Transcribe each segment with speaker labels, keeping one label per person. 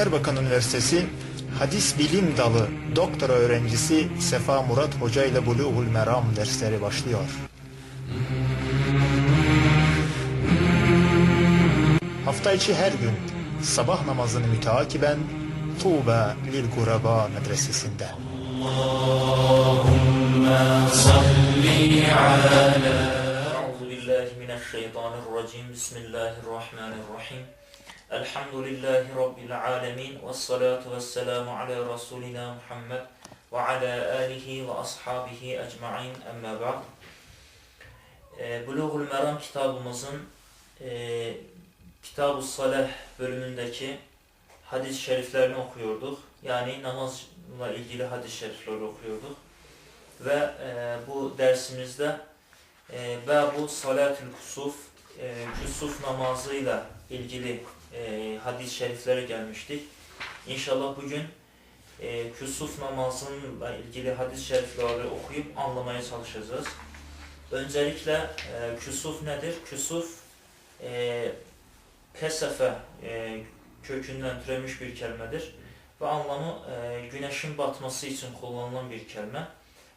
Speaker 1: Erbakan Üniversitesi Hadis Bilim Dalı doktora öğrencisi Sefa Murat Hoca ile Buluğul Meram dersleri başlıyor. Hafta içi her gün sabah namazını müteakiben Tuğba Lil Guraba medresesinde.
Speaker 2: Allahümme salli ala Euzu Bismillahirrahmanirrahim Elhamdülillahi Rabbil alemin. Vessalatu vesselamu ala Resulina Muhammed ve ala alihi ve ashabihi ecma'in emme ba'd. Ee, e, Buluğul Meram kitabımızın e, Kitab-ı Saleh bölümündeki hadis-i şeriflerini okuyorduk. Yani namazla ilgili hadis-i şerifleri okuyorduk. Ve e, bu dersimizde e, Babu Salatül Kusuf, e, Kusuf namazıyla ilgili e, hadis-i şeriflere gelmiştik. İnşallah bugün e, Kusuf namazıyla ilgili hadis-i şerifleri okuyup anlamaya çalışacağız. Öncelikle e, Kusuf nedir? Kusuf e, kesefe e, kökünden türemiş bir kelimedir ve anlamı e, güneşin batması için kullanılan bir kelime.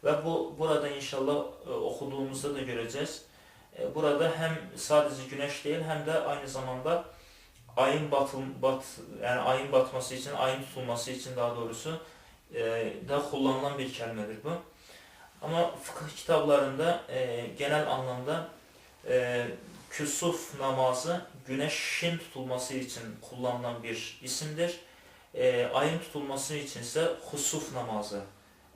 Speaker 2: Ve bu burada inşallah e, okuduğumuzda da göreceğiz. E, burada hem sadece güneş değil hem de aynı zamanda ayın batıl, bat yani ayın batması için, ayın tutulması için daha doğrusu e, da kullanılan bir kelimedir bu. Ama fıkıh kitaplarında e, genel anlamda e, küsuf namazı güneşin tutulması için kullanılan bir isimdir. E, ayın tutulması için ise husuf namazı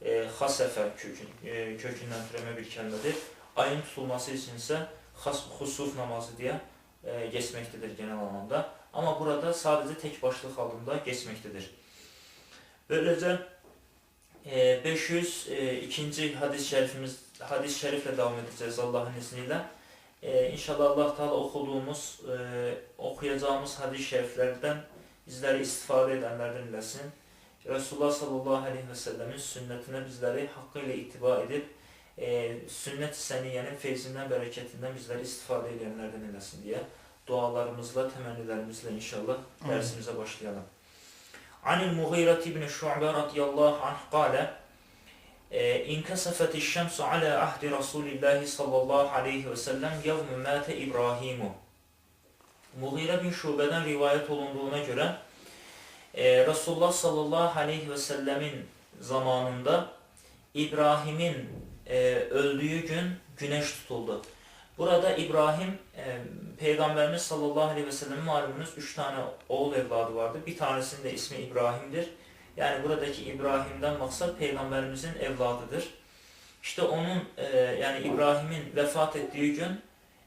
Speaker 2: e, hasefe kökün, e, kökünden türeme bir kelimedir. Ayın tutulması için ise husuf namazı diye e, geçmektedir genel anlamda. Amma burada sadəcə tək başlı halında keçməkdədir. Böyləcə, 502-ci e, e, hadis şərifimiz hadis şəriflə davam edəcəyiz Allahın izni ilə. E, inşallah Allah Taala oxuduğumuz, e, oxuyacağımız hadis şəriflərdən bizləri istifadə edənlərdən eləsin. Rasulullah sallallahu əleyhi və səlləmin sünnətinə bizləri haqqı ilə ittiba edib, e, sünnət-i səniyyənin feyzindən, bərəkətindən bizləri istifadə edənlərdən eləsin deyə dualarımızla, temennilerimizle inşallah dersimize başlayalım. Anil Mughirati ibn Şu'be radıyallahu anh kâle İnkesefet şemsu ala ahdi Resulillahi sallallahu aleyhi ve sellem yevmü mâte İbrahimu. Mughire bin Şube'den rivayet olunduğuna göre ee, Resulullah sallallahu aleyhi ve sellemin zamanında İbrahim'in e, öldüğü gün güneş tutuldu. Burada İbrahim, e, Peygamberimiz sallallahu aleyhi ve sellem'in malumunuz üç tane oğul evladı vardı. Bir tanesinin de ismi İbrahim'dir. Yani buradaki İbrahim'den maksat Peygamberimizin evladıdır. İşte onun e, yani İbrahim'in vefat ettiği gün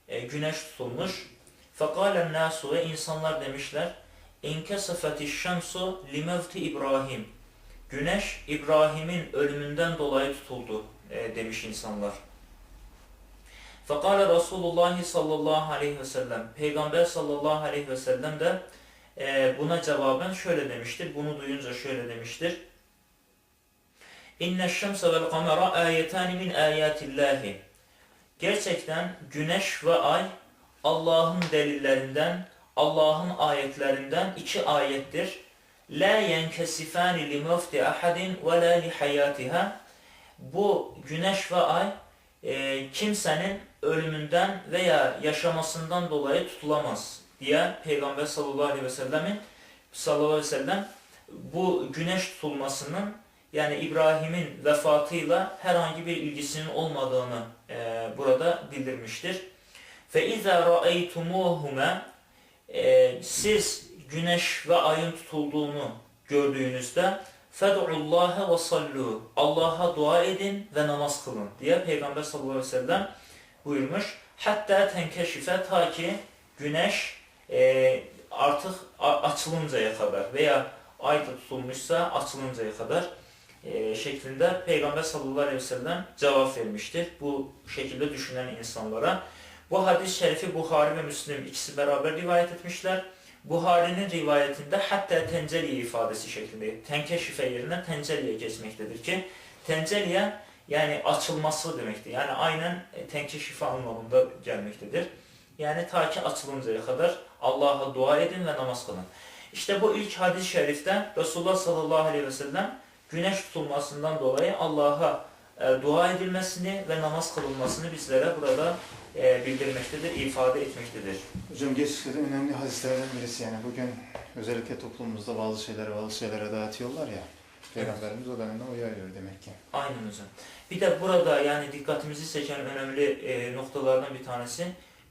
Speaker 2: e, güneş tutulmuş. Fekalen nasu ve insanlar demişler İnkesefeti şemsu limevti İbrahim. Güneş İbrahim'in ölümünden dolayı tutuldu e, demiş insanlar. Fekale Resulullah sallallahu aleyhi ve sellem. Peygamber sallallahu aleyhi ve sellem de e, buna cevaben şöyle demiştir. Bunu duyunca şöyle demiştir. İnne şemse vel kamera ayetani min ayatillahi. Gerçekten güneş ve ay Allah'ın delillerinden Allah'ın ayetlerinden iki ayettir. La yenkesifani li mefti ahadin ve la li hayatiha. Bu güneş ve ay e, kimsenin ölümünden veya yaşamasından dolayı tutulamaz diye Peygamber sallallahu aleyhi ve sellemin sallallahu aleyhi ve sellem bu güneş tutulmasının yani İbrahim'in vefatıyla herhangi bir ilgisinin olmadığını e, burada bildirmiştir. İzâ ra'eytumûhuma e, siz güneş ve ayın tutulduğunu gördüğünüzde Fed'ullaha ve sallu. Allah'a dua edin ve namaz kılın diye Peygamber sallallahu aleyhi ve sellem buyurmuş. Hatta tenkeşife ta ki güneş e, artık açılıncaya kadar veya ay tutulmuşsa açılıncaya kadar e, şeklinde Peygamber sallallahu aleyhi ve sellem cevap vermiştir. Bu şekilde düşünen insanlara. Bu hadis-i şerifi Buhari ve Müslim ikisi beraber rivayet etmişler. Buhari'nin rivayetinde hatta tenceliye ifadesi şeklinde tenkeşife yerine tenceliye geçmektedir ki tenceliye yani açılması demektir. Yani aynen e, tenkeşife anlamında gelmektedir. Yani ta ki açılıncaya kadar Allah'a dua edin ve namaz kılın. İşte bu ilk hadis-i şerifte Resulullah sallallahu aleyhi ve sellem güneş tutulmasından dolayı Allah'a e, dua edilmesini ve namaz kılınmasını bizlere burada e, bildirmektedir, ifade etmektedir.
Speaker 1: Hocam gerçekten önemli hadislerden birisi yani bugün özellikle toplumumuzda bazı şeyleri bazı şeylere dağıtıyorlar ya. Peygamberimiz o dönemde uyarıyor demek ki.
Speaker 2: Aynen hocam. Bir de burada yani dikkatimizi çeken önemli e, noktalardan bir tanesi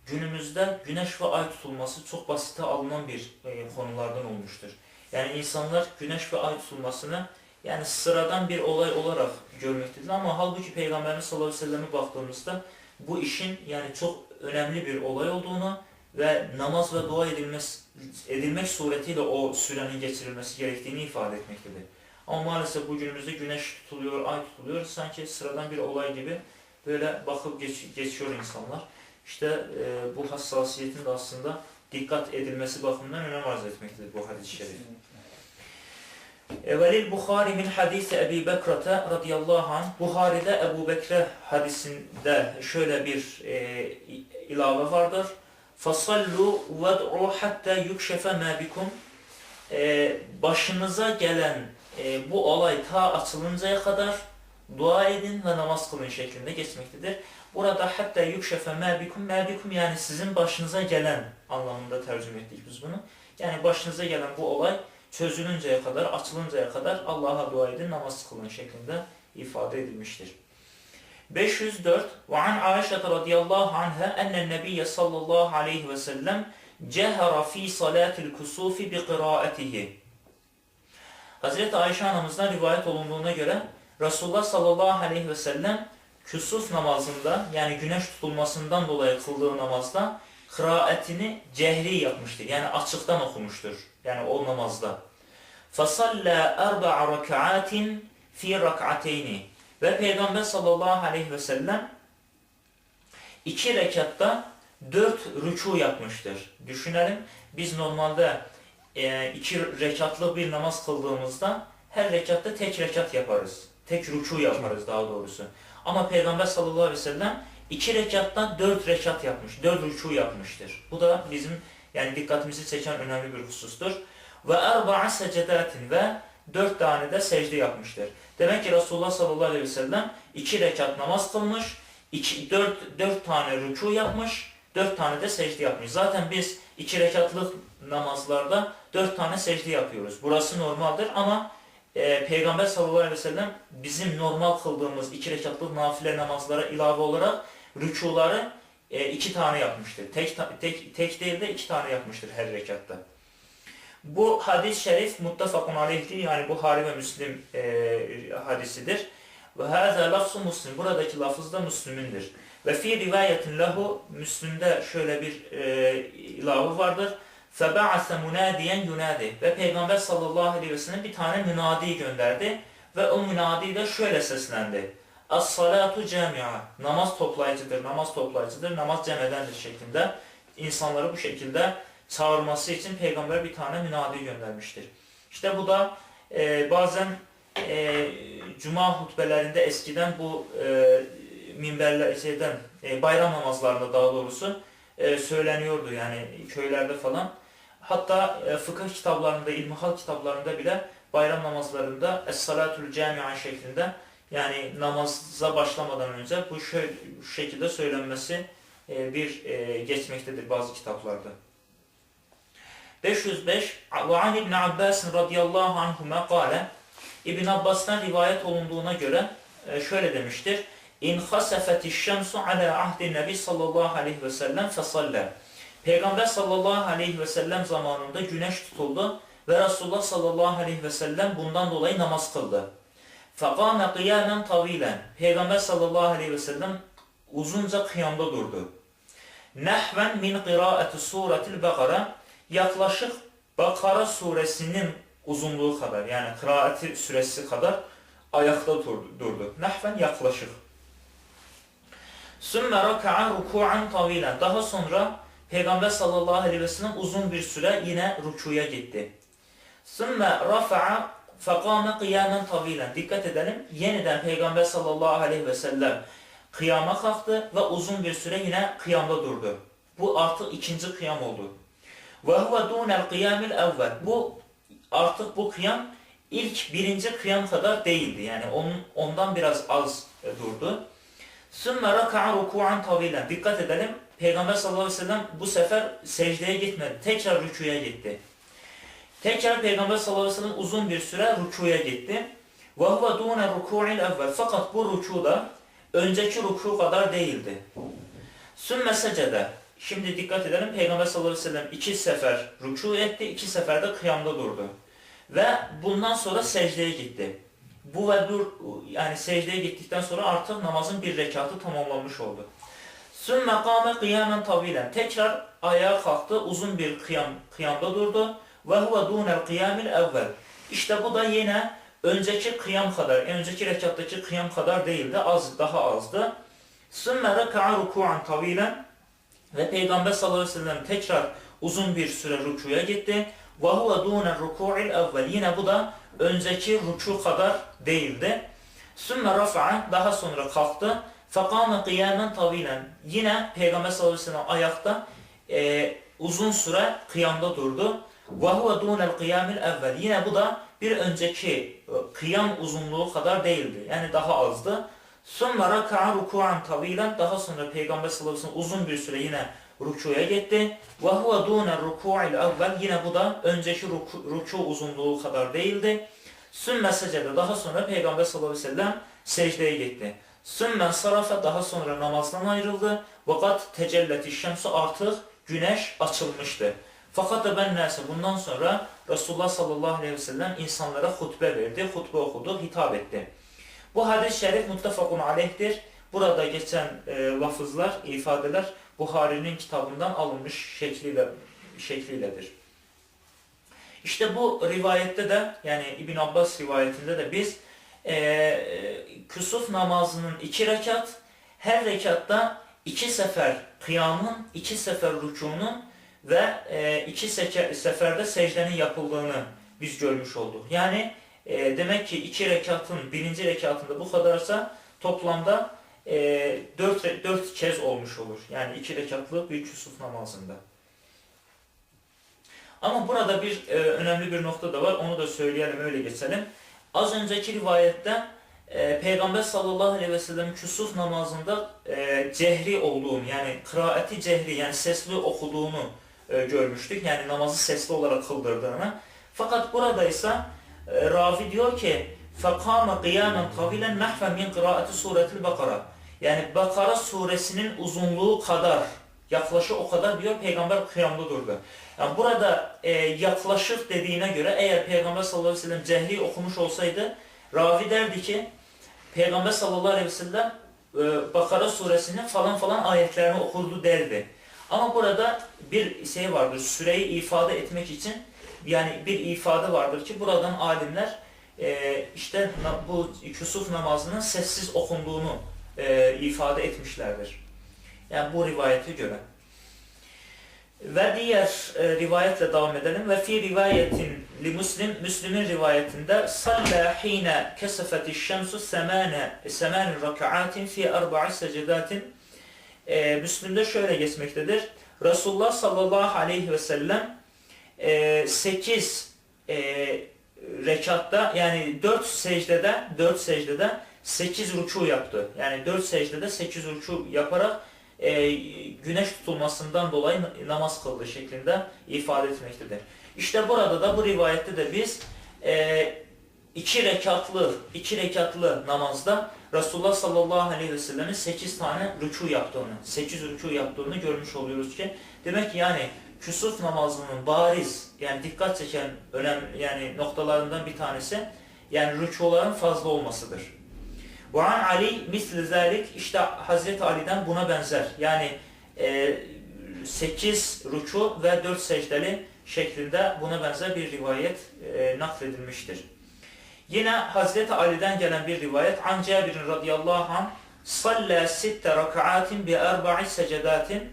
Speaker 2: günümüzde güneş ve ay tutulması çok basite alınan bir e, konulardan olmuştur. Yani insanlar güneş ve ay tutulmasını yani sıradan bir olay olarak görmektedir ama halbuki Peygamberimiz sallallahu aleyhi ve selleme baktığımızda bu işin yani çok önemli bir olay olduğunu ve namaz ve dua edilmesi, edilmek suretiyle o sürenin geçirilmesi gerektiğini ifade etmektedir. Ama maalesef bu günümüzde güneş tutuluyor, ay tutuluyor. Sanki sıradan bir olay gibi böyle bakıp geç, geçiyor insanlar. İşte e, bu hassasiyetin de aslında dikkat edilmesi bakımından önem arz etmektedir bu hadis-i şerif. Velil Bukhari min hadisi Ebi Bekrata radıyallahu anh. Buhari'de Ebu Bekre hadisinde şöyle bir e, ilave vardır. Fasallu ved'u hatta yukşefe ma bikum. E, başınıza gelen e, bu olay ta açılıncaya kadar dua edin ve namaz kılın şeklinde geçmektedir. Burada hatta yukşefe ma bikum ma bikum yani sizin başınıza gelen anlamında tercüme ettik biz bunu. Yani başınıza gelen bu olay çözülünceye kadar, açılıncaya kadar Allah'a dua edin, namaz kılın şeklinde ifade edilmiştir. 504 Ve an Aişe radıyallahu anha enne nebiyye sallallahu aleyhi ve sellem cehara fi salatil kusufi bi kıraatihi. Hazreti Ayşe anamızdan rivayet olunduğuna göre Resulullah sallallahu aleyhi ve sellem küsuf namazında yani güneş tutulmasından dolayı kıldığı namazda kıraatini cehri yapmıştır. Yani açıktan okumuştur. Yani o namazda. فَصَلَّى أَرْبَعَ رَكَعَاتٍ فِي رَكْعَتَيْنِ Ve Peygamber sallallahu aleyhi ve sellem iki rekatta dört rüku yapmıştır. Düşünelim biz normalde e, iki rekatlı bir namaz kıldığımızda her rekatta tek rekat yaparız. Tek rüku yaparız daha doğrusu. Ama Peygamber sallallahu aleyhi ve sellem iki rekatta dört rekat yapmış. Dört rüku yapmıştır. Bu da bizim yani dikkatimizi çeken önemli bir husustur. Ve erba'a secedatin ve dört tane de secde yapmıştır. Demek ki Resulullah sallallahu aleyhi ve sellem iki rekat namaz kılmış, iki, dört, dört tane rüku yapmış, dört tane de secde yapmış. Zaten biz iki rekatlık namazlarda dört tane secde yapıyoruz. Burası normaldir ama e, Peygamber sallallahu aleyhi ve sellem bizim normal kıldığımız iki rekatlık nafile namazlara ilave olarak rükuları e, iki tane yapmıştır. Tek, tek, tek değil de iki tane yapmıştır her rekatta. Bu hadis-i şerif muttafakun aleyhdir. Yani Buhari ve Müslim e, hadisidir. Ve hâzâ lafzu muslim. Buradaki lafız da Müslüm'ündür. Ve fi rivayetin lehu Müslüm'de şöyle bir e, ilahı vardır. Feba'ase munadiyen yunadi. Ve Peygamber sallallahu aleyhi ve sellem bir tane münadi gönderdi. Ve o münadi de şöyle seslendi. As-salatu cami'a. Namaz toplayıcıdır, namaz toplayıcıdır, namaz cem edendir şeklinde. insanları bu şekilde çağırması için Peygamber bir tane münadi göndermiştir. İşte bu da e, bazen e, cuma hutbelerinde eskiden bu e, minberler şeyden e, bayram namazlarında daha doğrusu e, söyleniyordu yani köylerde falan. Hatta e, fıkıh kitaplarında, ilmihal kitaplarında bile bayram namazlarında Es-Salatul Cami'a şeklinde yani namaza başlamadan önce bu şöyle, bu şekilde söylenmesi e, bir e, geçmektedir bazı kitaplarda. 505 Ve an İbn Abbas radıyallahu anhuma kâle İbn Abbas'tan rivayet olunduğuna göre e, şöyle demiştir. İn hasafetiş şemsu ala ahdi nebi sallallahu aleyhi ve sellem fesalle. Peygamber sallallahu aleyhi ve sellem zamanında güneş tutuldu ve Resulullah sallallahu aleyhi ve sellem bundan dolayı namaz kıldı. Fekâme kıyâmen tavilen. Peygamber sallallahu aleyhi ve sellem uzunca kıyamda durdu. Nehven min kıraati suretil Bakara yaklaşık Bakara suresinin uzunluğu kadar yani kıraati süresi kadar ayakta durdu. Nehven yaklaşık. Sümme raka'a ruku'an tavilen. Daha sonra Peygamber sallallahu aleyhi ve sellem uzun bir süre yine rükuya gitti. Sümme rafa'a fekâme kıyamen tavilen. Dikkat edelim. Yeniden Peygamber sallallahu aleyhi ve sellem kıyama kalktı ve uzun bir süre yine kıyamda durdu. Bu artık ikinci kıyam oldu. Ve huve dunel kıyamil evvel. Bu artık bu kıyam ilk birinci kıyam kadar değildi. Yani onun, ondan biraz az durdu. Sümme raka'a ruku'an tavilen. Dikkat edelim. Peygamber sallallahu aleyhi ve sellem bu sefer secdeye gitmedi. Tekrar rükuya gitti. Tekrar Peygamber sallallahu aleyhi ve sellem uzun bir süre rükuya gitti. Ve huve dune ruku'il evvel. Fakat bu rüku da önceki ruku kadar değildi. Sümme secede. Şimdi dikkat edelim. Peygamber sallallahu aleyhi ve sellem iki sefer rüku etti. iki sefer de kıyamda durdu. Ve bundan sonra secdeye gitti. Bu ve dur yani secdeye gittikten sonra artık namazın bir rekatı tamamlanmış oldu. Sümme kâme kıyamen tavilen. Tekrar ayağa kalktı. Uzun bir kıyam, kıyamda durdu. Ve huve dûnel kıyamil evvel. İşte bu da yine önceki kıyam kadar, önceki rekattaki kıyam kadar değildi. Az, daha azdı. Sümme reka'a ruku'an tavilen. Ve Peygamber sallallahu aleyhi ve sellem tekrar uzun bir süre rükuya gitti. Ve huve dûnel ruku'il evvel. Yine bu da önceki rüku kadar değildi. Sümme rafa'a daha sonra kalktı. Fekâme kıyamen tavilen. Yine Peygamber sallallahu ayakta e, uzun süre kıyamda durdu. Ve huve dûnel kıyamil evvel. Yine bu da bir önceki e, kıyam uzunluğu kadar değildi. Yani daha azdı. Sümme raka'a ruku'an tavilen. Daha sonra Peygamber sallallahu uzun bir süre yine rükuya gitti. Ve huve dûnel ruku'il evvel. Yine bu da önceki ruku uzunluğu kadar değildi. Sümme secede. Daha sonra Peygamber sallallahu aleyhi ve sellem secdeye gitti. Sümme sarafe. Daha sonra namazdan ayrıldı. Vakat tecelleti şemsu artık güneş açılmıştı. Fakat da ben neyse bundan sonra Resulullah sallallahu aleyhi ve sellem insanlara hutbe verdi, hutbe okudu, hitap etti. Bu hadis-i şerif muttefakun aleyhtir. Burada geçen e, lafızlar, ifadeler Buhari'nin kitabından alınmış şekliyle şekliyledir. İşte bu rivayette de yani İbn Abbas rivayetinde de biz e, küsuf namazının iki rekat, her rekatta iki sefer kıyamın, iki sefer rükunun ve e, iki seferde secdenin yapıldığını biz görmüş olduk. Yani e, demek ki iki rekatın birinci rekatında bu kadarsa toplamda e, dört, re- dört kez olmuş olur. Yani iki rekatlı bir küsuf namazında. Ama burada bir e, önemli bir nokta da var. Onu da söyleyelim öyle geçelim. Az önceki rivayette e, Peygamber sallallahu aleyhi ve sellem küsuf namazında e, cehri olduğunu yani kıraati cehri yani sesli okuduğunu e, görmüştük. Yani namazı sesli olarak kıldırdığını. Fakat burada ise e, ravi diyor ki فَقَامَ قِيَامًا طَوِيلًا نَحْفًا مِنْ قِرَاءَةِ سُورَةِ الْبَقَرَةِ yani Bakara suresinin uzunluğu kadar yaklaşık o kadar diyor Peygamber kıyamda durdu. Yani burada e, yaklaşık dediğine göre eğer Peygamber sallallahu aleyhi ve sellem cehri okumuş olsaydı ravi derdi ki Peygamber sallallahu aleyhi ve sellem e, Bakara suresinin falan falan ayetlerini okurdu derdi. Ama burada bir şey vardır, süreyi ifade etmek için yani bir ifade vardır ki buradan alimler e, işte bu küsuf namazının sessiz okunduğunu e, ifade etmişlerdir. Yani bu rivayete göre. Ve diğer e, rivayetle devam edelim. Ve fi rivayetin li Müslim, Müslim'in rivayetinde salla hine kesefeti şemsu semane semane rakaatin fi arba'i secedatin e, Müslim'de şöyle geçmektedir. Resulullah sallallahu aleyhi ve sellem 8 e, rekatta yani 4 secdede 4 secdede 8 ruku yaptı. Yani 4 secdede 8 ruku yaparak e, güneş tutulmasından dolayı namaz kıldı şeklinde ifade etmektedir. İşte burada da bu rivayette de biz e, iki rekatlı iki rekatlı namazda Resulullah sallallahu aleyhi ve sellemin 8 tane rükû yaptığını, 8 rükû yaptığını görmüş oluyoruz ki demek ki yani küsuf namazının bariz yani dikkat çeken önem yani noktalarından bir tanesi yani rükûların fazla olmasıdır. Ve an Ali misli zalik işte Hazreti Ali'den buna benzer. Yani e, 8 rükû ve 4 secdeli şeklinde buna benzer bir rivayet e, nakledilmiştir. Yine Hazreti Ali'den gelen bir rivayet An Cabir radıyallahu anh Salla sitte rakaatin bi erba'i secedatin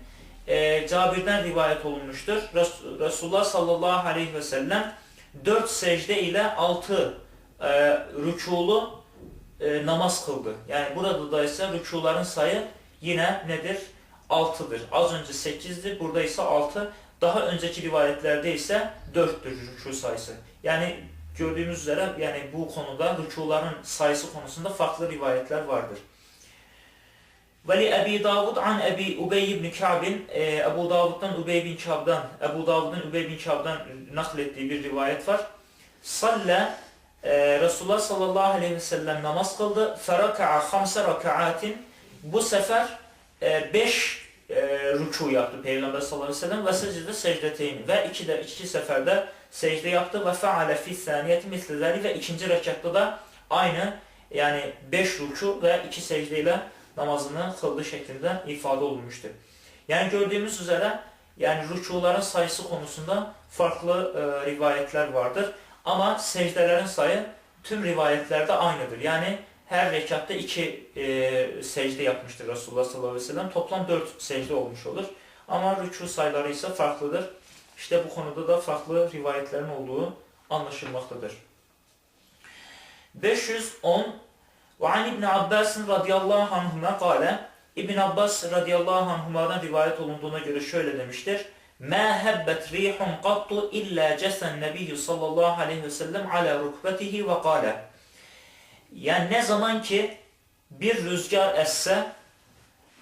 Speaker 2: e, Cabir'den rivayet olunmuştur. Res- Resulullah sallallahu aleyhi ve sellem 4 secde ile 6 e, rükûlu e, namaz kıldı. Yani burada da ise rükuların sayı yine nedir? 6'dır. Az önce 8'di, burada ise 6. Daha önceki rivayetlerde ise 4'tür rükû sayısı. Yani gördüğümüz üzere yani bu konuda rükûların sayısı konusunda farklı rivayetler vardır. Ve li Ebi Davud an Ebi Ubey ibn Ka'bin e, Ebu Davud'dan Ubey bin Ka'b'dan Ebu Davud'un Ubey bin Ka'b'dan naklettiği bir rivayet var. Salle e, Resulullah sallallahu aleyhi ve sellem namaz kıldı. Feraka'a hamse rakaatin bu sefer 5 e, rükû yaptı Peygamber sallallahu aleyhi ve sellem ve secde secdeteyni ve iki de iki seferde secde yaptı ve feale fi saniyeti misli zali ve ikinci rekatta da aynı yani 5 rükû ve 2 secdeyle namazını kıldığı şeklinde ifade olunmuştur. Yani gördüğümüz üzere yani rükuların sayısı konusunda farklı e, rivayetler vardır. Ama secdelerin sayı tüm rivayetlerde aynıdır. Yani her rekatta iki e, secde yapmıştır Resulullah sallallahu aleyhi ve sellem. Toplam dört secde olmuş olur. Ama rükû sayıları ise farklıdır. İşte bu konuda da farklı rivayetlerin olduğu anlaşılmaktadır. 510 Ve an İbn Abbas radıyallahu anhuma kâle İbn Abbas radıyallahu anhuma'dan rivayet olunduğuna göre şöyle demiştir. مَا هَبَّتْ رِيحٌ قَطُّ إِلَّا جَسَ النَّبِيُّ sallallahu aleyhi ve sellem ala rukbetihi ve kâle Yani ne zaman ki bir rüzgar esse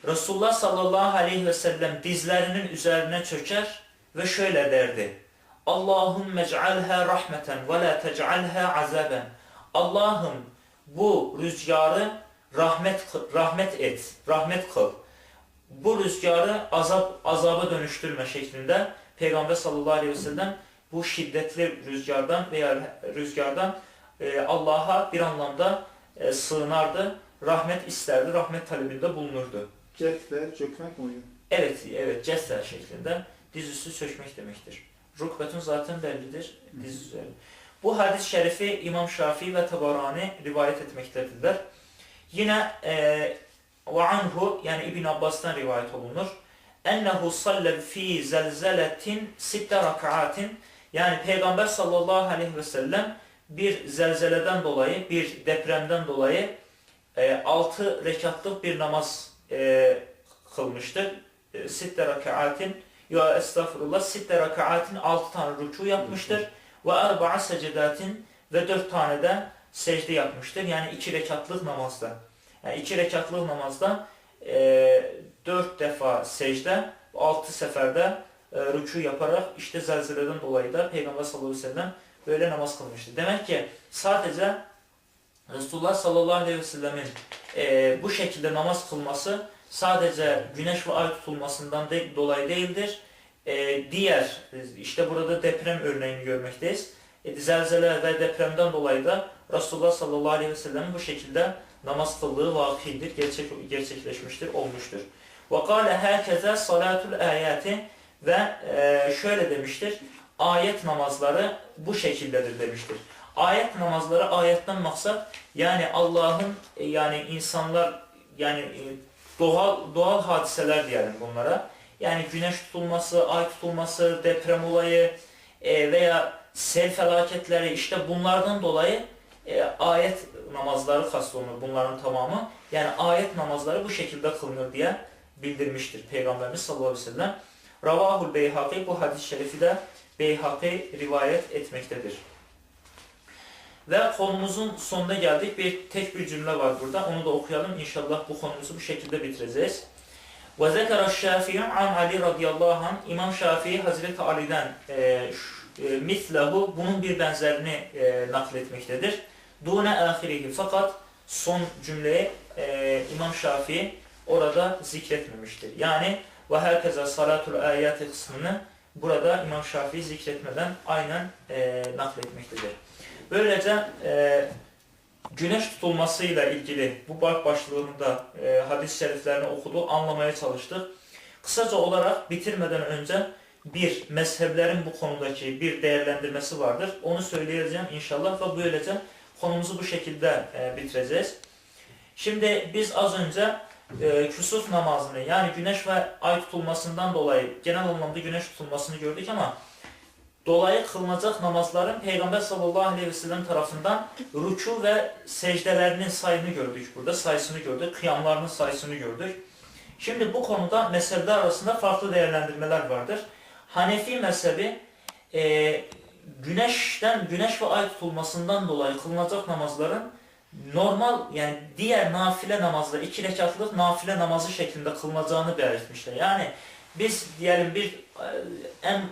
Speaker 2: Resulullah sallallahu aleyhi ve sellem dizlerinin üzerine çöker ve şöyle derdi. Allahümme ec'alha rahmeten ve la tec'alha azaben. Allah'ım bu rüzgarı rahmet rahmet et, rahmet kıl. Bu rüzgarı azap azaba dönüştürme şeklinde Peygamber sallallahu aleyhi ve sellem bu şiddetli rüzgardan veya rüzgardan e, Allah'a bir anlamda e, sığınardı, rahmet isterdi, rahmet talebinde bulunurdu.
Speaker 1: Cetler, çökmek mi?
Speaker 2: Evet, evet, cesser şeklinde dizüstü çökmek demektir. Rukbetun zaten bellidir, diz üzeri. Bu hadis-i şerifi İmam Şafii ve Tabarani rivayet etmektedirler. Yine e, ve anhu yani İbn Abbas'tan rivayet olunur. Ennehu salle fi zelzeletin sitte rakaatin yani Peygamber sallallahu aleyhi ve sellem bir zelzeleden dolayı, bir depremden dolayı e, altı rekatlık bir namaz e, kılmıştır. E, sitte rakaatin ya estağfurullah sitte rakaatin altı tane rükû yapmıştır. Ve erba'a secedatin ve dört tane de secde yapmıştır. Yani iki rekatlık namazda. Yani iki rekatlık namazda e, dört defa secde, altı seferde e, rükû yaparak işte zelzeleden dolayı da Peygamber sallallahu aleyhi ve sellem böyle namaz kılmıştır. Demek ki sadece Resulullah sallallahu aleyhi ve sellemin e, bu şekilde namaz kılması sadece güneş ve ay tutulmasından de, dolayı değildir. E, diğer, işte burada deprem örneğini görmekteyiz. E, zelzele ve depremden dolayı da Resulullah sallallahu aleyhi ve sellem'in bu şekilde namaz kıldığı vakidir, gerçek, gerçekleşmiştir, olmuştur. وَقَالَ هَكَذَا salatul ayati ve e, şöyle demiştir, ayet namazları bu şekildedir demiştir. Ayet namazları ayetten maksat yani Allah'ın e, yani insanlar yani e, doğal doğal hadiseler diyelim bunlara. Yani güneş tutulması, ay tutulması, deprem olayı e, veya sel felaketleri işte bunlardan dolayı e, ayet namazları kastolunur bunların tamamı. Yani ayet namazları bu şekilde kılınır diye bildirmiştir Peygamberimiz sallallahu aleyhi ve sellem. Ravahul Beyhaki bu hadis-i şerifi de Beyhaki rivayet etmektedir. Ve konumuzun sonuna geldik. Bir tek bir cümle var burada. Onu da okuyalım. İnşallah bu konumuzu bu şekilde bitireceğiz. Ve zekara Şafii an Ali radıyallahu anh İmam Şafii Hazreti Ali'den e, e, mislahu bunun bir benzerini e, nakletmektedir. Dune ahirihi fakat son cümleyi e, İmam Şafii orada zikretmemiştir. Yani ve herkese salatul ayati kısmını burada İmam Şafii zikretmeden aynen e, nakletmektedir. Böylece e, güneş tutulmasıyla ilgili bu bak başlığında e, hadis-i şeriflerini okudu, anlamaya çalıştık. Kısaca olarak bitirmeden önce bir mezheplerin bu konudaki bir değerlendirmesi vardır. Onu söyleyeceğim inşallah ve böylece konumuzu bu şekilde e, bitireceğiz. Şimdi biz az önce e, küsuf namazını yani güneş ve ay tutulmasından dolayı genel anlamda güneş tutulmasını gördük ama dolayı kılınacak namazların Peygamber sallallahu aleyhi ve sellem tarafından rükû ve secdelerinin sayını gördük burada. Sayısını gördük. Kıyamlarının sayısını gördük. Şimdi bu konuda mezhepler arasında farklı değerlendirmeler vardır. Hanefi mezhebi e, güneşten, güneş ve ay tutulmasından dolayı kılınacak namazların normal yani diğer nafile namazlar, iki rekatlık nafile namazı şeklinde kılınacağını belirtmişler. Yani biz diyelim bir en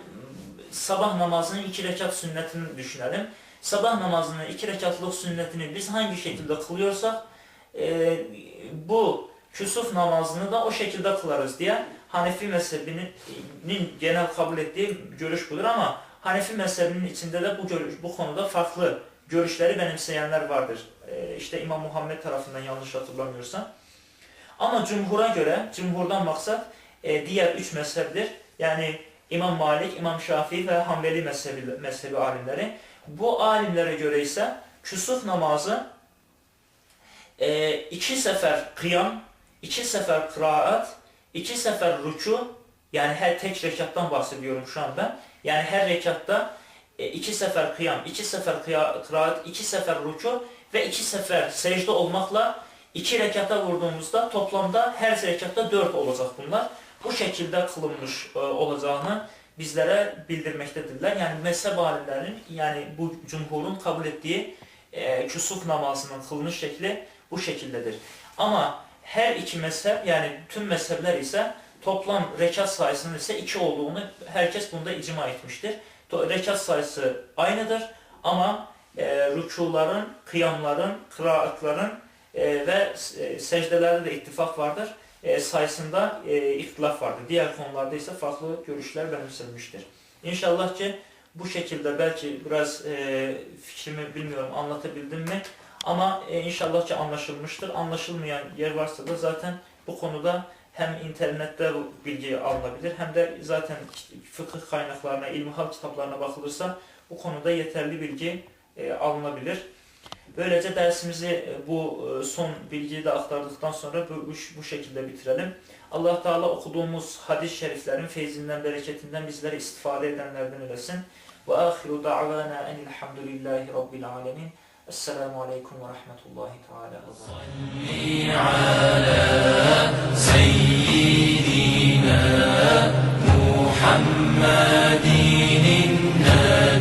Speaker 2: sabah namazının iki rekat sünnetini düşünelim. Sabah namazının iki rekatlık sünnetini biz hangi şekilde kılıyorsak e, bu küsuf namazını da o şekilde kılarız diye Hanefi mezhebinin nin genel kabul ettiği görüş budur ama Hanefi mezhebinin içinde de bu görüş, bu konuda farklı görüşleri benimseyenler vardır. E, işte İmam Muhammed tarafından yanlış hatırlamıyorsam. Ama cumhura göre, cumhurdan maksat e, diğer üç mezheptir. Yani İmam Malik, İmam Şafii ve Hanbeli mezhebi, mezhebi alimleri. Bu alimlere göre ise küsuf namazı e, iki sefer kıyam, iki sefer kıraat, iki sefer ruku, yani her tek rekattan bahsediyorum şu an ben. Yani her rekatta e, iki sefer kıyam, iki sefer kıraat, iki sefer ruku ve iki sefer secde olmakla iki rekata vurduğumuzda toplamda her rekatta dört olacak bunlar. Bu şekilde kılınmış e, olacağını bizlere bildirmektedirler. Yani mezhep alimlerinin yani bu cumhurun kabul ettiği e, küsuf namazının kılınış şekli bu şekildedir. Ama her iki mezhep yani tüm mezhepler ise toplam rekat sayısının ise iki olduğunu herkes bunda icma etmiştir. Rekat sayısı aynıdır ama e, rükuların, kıyamların, kıraatların e, ve e, secdelerde de ittifak vardır. E, sayısında e, ihtilaf vardır. Diğer konularda ise farklı görüşler benimsenmiştir. İnşallah ki bu şekilde belki biraz e, fikrimi bilmiyorum anlatabildim mi? Ama e, inşallah ki anlaşılmıştır. Anlaşılmayan yer varsa da zaten bu konuda hem internette bu bilgi alınabilir hem de zaten fıkıh kaynaklarına, ilmihal kitaplarına bakılırsa bu konuda yeterli bilgi e, alınabilir. Böylece dersimizi e, bu e, son bilgiyi de aktardıktan sonra bu, bu şekilde bitirelim. Allah Teala okuduğumuz hadis-i şeriflerin feyzinden, bereketinden bizlere istifade edenlerden eylesin. Ve ahiru da'vana enilhamdülillahi rabbil alemin. السلام عليكم ورحمة الله تعالى وبركاته. على
Speaker 3: سيدنا محمد النبي